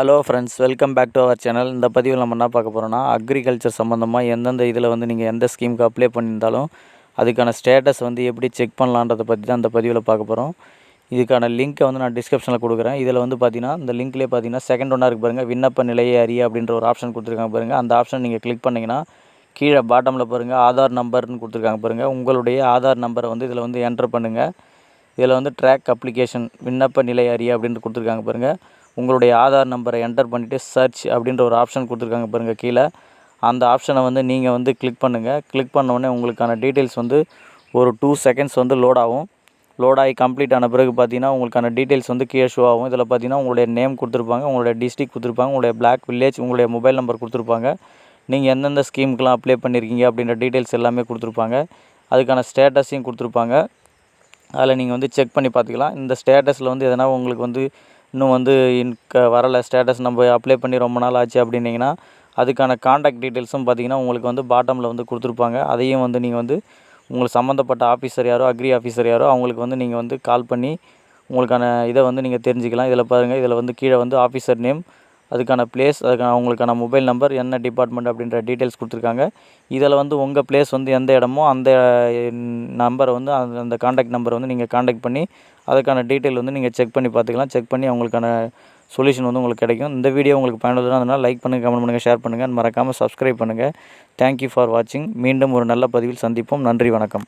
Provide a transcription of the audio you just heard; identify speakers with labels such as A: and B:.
A: Hello friends welcome back to our channel இந்த பதிவில் நம்ம என்ன பார்க்க போகிறோம்னா அக்ரிகல்ச்சர் சம்மந்தமாக எந்தெந்த இதில் வந்து நீங்கள் எந்த ஸ்கீமுக்கு அப்ளை பண்ணியிருந்தாலும் அதுக்கான ஸ்டேட்டஸ் வந்து எப்படி செக் பண்ணலான்றதை பற்றி தான் இந்த பதிவில் பார்க்க போகிறோம் இதுக்கான லிங்க்கை வந்து நான் டிஸ்கிரிப்ஷனில் கொடுக்குறேன். இதில் வந்து பார்த்தீங்கன்னா இந்த லிங்க்லேயே பார்த்தீங்கன்னா செகண்ட் ஒன்றா இருக்கு பாருங்கள் விண்ணப்ப நிலையை அறிய அப்படின்ற ஒரு ஆப்ஷன் கொடுத்துருக்காங்க பாருங்கள் அந்த ஆப்ஷன் நீங்கள் கிளிக் பண்ணிங்கன்னா கீழே பாட்டமில் பாருங்கள் ஆதார் நம்பர்னு கொடுத்துருக்காங்க பாருங்கள் உங்களுடைய ஆதார் நம்பரை வந்து இதில் வந்து என்டர் பண்ணுங்கள் இதில் வந்து ட்ராக் அப்ளிகேஷன் விண்ணப்ப நிலை அறிய அப்படின்னு கொடுத்துருக்காங்க பாருங்கள் உங்களுடைய ஆதார் நம்பரை என்டர் பண்ணிவிட்டு சர்ச் அப்படின்ற ஒரு ஆப்ஷன் கொடுத்துருக்காங்க பாருங்கள் கீழே. அந்த ஆப்ஷனை வந்து நீங்கள் வந்து கிளிக் பண்ணுங்கள் கிளிக் பண்ண உடனே உங்களுக்கான டீட்டெயில்ஸ் வந்து ஒரு டூ செகண்ட்ஸ் வந்து லோட் ஆகும். லோட் ஆகி கம்ப்ளீட் ஆன பிறகு பார்த்தீங்கன்னா உங்களுக்கான டீட்டெயில்ஸ் வந்து கீழே ஷோ ஆகும். இதில் பார்த்தீங்கன்னா உங்களுடைய நேம் கொடுத்துருப்பாங்க உங்களுடைய டிஸ்ட்ரிக் கொடுத்துருப்பாங்க உங்களுடைய பிளாக் வில்லேஜ் உங்களுடைய மொபைல் நம்பர் கொடுத்துருப்பாங்க. நீங்கள் எந்தெந்த ஸ்கீமுக்கெலாம் அப்ளை பண்ணியிருக்கீங்க அப்படின்ற டீட்டெயில்ஸ் எல்லாமே கொடுத்துருப்பாங்க. அதுக்கான ஸ்டேட்டஸையும் கொடுத்துருப்பாங்க. அதில் நீங்கள் வந்து செக் பண்ணி பார்த்துக்கலாம். இந்த ஸ்டேட்டஸில் வந்து எதனா உங்களுக்கு வந்து இன்னும் வந்து இன்க வரலை ஸ்டேட்டஸ் நம்ம அப்ளை பண்ணி ரொம்ப நாள் ஆச்சு அப்படின்னீங்கன்னா அதுக்கான காண்டாக்ட் டீட்டெயில்ஸும் பார்த்தீங்கன்னா உங்களுக்கு வந்து பாட்டமில் வந்து கொடுத்துருப்பாங்க. அதையும் வந்து நீங்கள் வந்து உங்களுக்கு சம்மந்தப்பட்ட ஆஃபீஸர் யாரோ அக்ரி ஆஃபீஸர் யாரோ அவங்களுக்கு வந்து நீங்கள் வந்து கால் பண்ணி உங்களுக்கான இதை வந்து நீங்கள் தெரிஞ்சுக்கலாம். இதில் பாருங்கள் இதில் வந்து கீழே வந்து ஆஃபீஸர் நேம் அதுக்கான பிளேஸ் அதுக்கான அவங்களுக்கான மொபைல் நம்பர் என்ன டிபார்ட்மெண்ட் அப்படின்ற டீட்டெயில்ஸ் கொடுத்துருக்காங்க. இதில் வந்து உங்கள் பிளேஸ் வந்து எந்த இடமோ அந்த நம்பரை வந்து அந்த அந்த காண்டாக்ட் நம்பரை வந்து நீங்கள் காண்டாக்ட் பண்ணி அதுக்கான டீட்டெயில் வந்து நீங்கள் செக் பண்ணி பார்த்துக்கலாம். செக் பண்ணி அவங்களுக்கான சொல்யூஷன் வந்து உங்களுக்கு கிடைக்கும். இந்த வீடியோ உங்களுக்கு பயனுள்ளதாக அதனால் லைக் பண்ணுங்கள் கமெண்ட் பண்ணுங்கள் ஷேர் பண்ணுங்கள் மறக்காமல் சப்ஸ்கிரைப் பண்ணுங்கள் தேங்க்யூ ஃபார் வாட்சிங் மீண்டும் ஒரு நல்ல பதிவில் சந்திப்போம். நன்றி வணக்கம்.